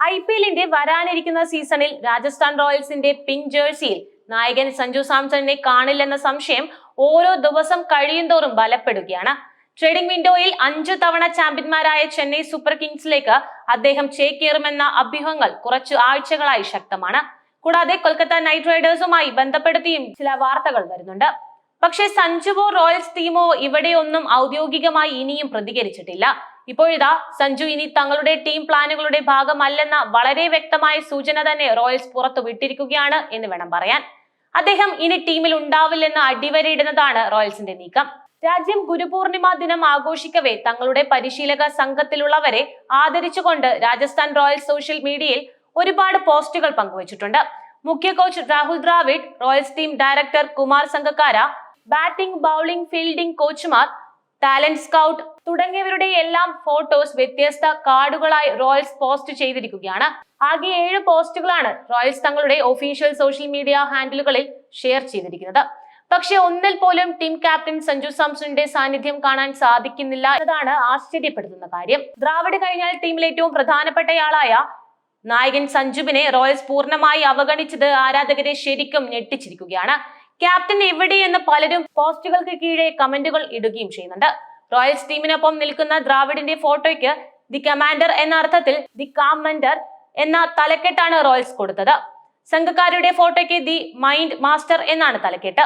I P എല്ലിന്റെ വരാനിരിക്കുന്ന സീസണിൽ രാജസ്ഥാൻ റോയൽസിന്റെ പിങ്ക് ജേഴ്സിയിൽ നായകൻ സഞ്ജു സാംസണിനെ കാണില്ലെന്ന സംശയം ഓരോ ദിവസം കഴിയുന്തോറും ബലപ്പെടുകയാണ്. ട്രേഡിംഗ് വിൻഡോയിൽ അഞ്ചു തവണ ചാമ്പ്യന്മാരായ ചെന്നൈ സൂപ്പർ കിങ്സിലേക്ക് അദ്ദേഹം ചേക്കേറുമെന്ന അഭ്യൂഹങ്ങൾ കുറച്ചു ആഴ്ചകളായി ശക്തമാണ്. കൂടാതെ കൊൽക്കത്ത നൈറ്റ് റൈഡേഴ്സുമായി ബന്ധപ്പെടുത്തിയും ചില വാർത്തകൾ വരുന്നുണ്ട്. പക്ഷേ സഞ്ജുവോ റോയൽസ് ടീമോ ഇവിടെയൊന്നും ഔദ്യോഗികമായി ഇനിയും പ്രതികരിച്ചിട്ടില്ല. ഇപ്പോഴിതാ സഞ്ജു ഇനി തങ്ങളുടെ ടീം പ്ലാനുകളുടെ ഭാഗമല്ലെന്ന വളരെ വ്യക്തമായ സൂചന തന്നെ റോയൽസ് പുറത്തു വിട്ടിരിക്കുകയാണ് എന്ന് വേണം പറയാൻ. അദ്ദേഹം ഇനി ടീമിൽ ഉണ്ടാവില്ലെന്ന് അടിവരയിടുന്നതാണ് റോയൽസിന്റെ നീക്കം. രാജ്യം ഗുരുപൂർണിമ ദിനം ആഘോഷിക്കവേ തങ്ങളുടെ പരിശീലക സംഘത്തിലുള്ളവരെ ആദരിച്ചുകൊണ്ട് രാജസ്ഥാൻ റോയൽസ് സോഷ്യൽ മീഡിയയിൽ ഒരുപാട് പോസ്റ്റുകൾ പങ്കുവച്ചിട്ടുണ്ട്. മുഖ്യ coach Rahul Dravid Royals team director Kumar Sangakkara batting bowling fielding കോച്ചുമാർ talent scout തുടങ്ങിയവരുടെ എല്ലാം ഫോട്ടോസ് വ്യത്യസ്ത കാർഡുകളായി റോയൽസ് പോസ്റ്റ് ചെയ്തിരിക്കുകയാണ്. ആകെ ഏഴ് പോസ്റ്റുകളാണ് റോയൽസ് തങ്ങളുടെ ഒഫീഷ്യൽ സോഷ്യൽ മീഡിയ ഹാൻഡിലുകളിൽ ഷെയർ ചെയ്തിരിക്കുന്നത്. പക്ഷെ ഒന്നിൽ പോലും ടീം ക്യാപ്റ്റൻ സഞ്ജു സാംസണിന്റെ സാന്നിധ്യം കാണാൻ സാധിക്കുന്നില്ല എന്നതാണ് ആശ്ചര്യപ്പെടുത്തുന്ന കാര്യം. ദ്രാവിഡ് കഴിഞ്ഞാൽ ടീമിൽ ഏറ്റവും പ്രധാനപ്പെട്ടയാളായ നായകൻ സഞ്ജുവിനെ റോയൽസ് പൂർണമായി അവഗണിച്ചത് ആരാധകരെ ശരിക്കും ഞെട്ടിച്ചിരിക്കുകയാണ്. ക്യാപ്റ്റൻ എവിടെയെന്ന് പലരും പോസ്റ്റുകൾക്ക് കീഴെ കമന്റുകൾ ഇടുകയും ചെയ്യുന്നുണ്ട്. റോയൽസ് ടീമിനൊപ്പം നിൽക്കുന്ന ദ്രാവിഡിന്റെ ഫോട്ടോയ്ക്ക് ദി കമാൻഡർ എന്ന അർത്ഥത്തിൽ ദി കാമൻഡർ എന്ന തലക്കെട്ടാണ് റോയൽസ് കൊടുത്തത്. സംഘക്കാരുടെ ഫോട്ടോയ്ക്ക് ദി മൈൻഡ് മാസ്റ്റർ എന്നാണ് തലക്കെട്ട്.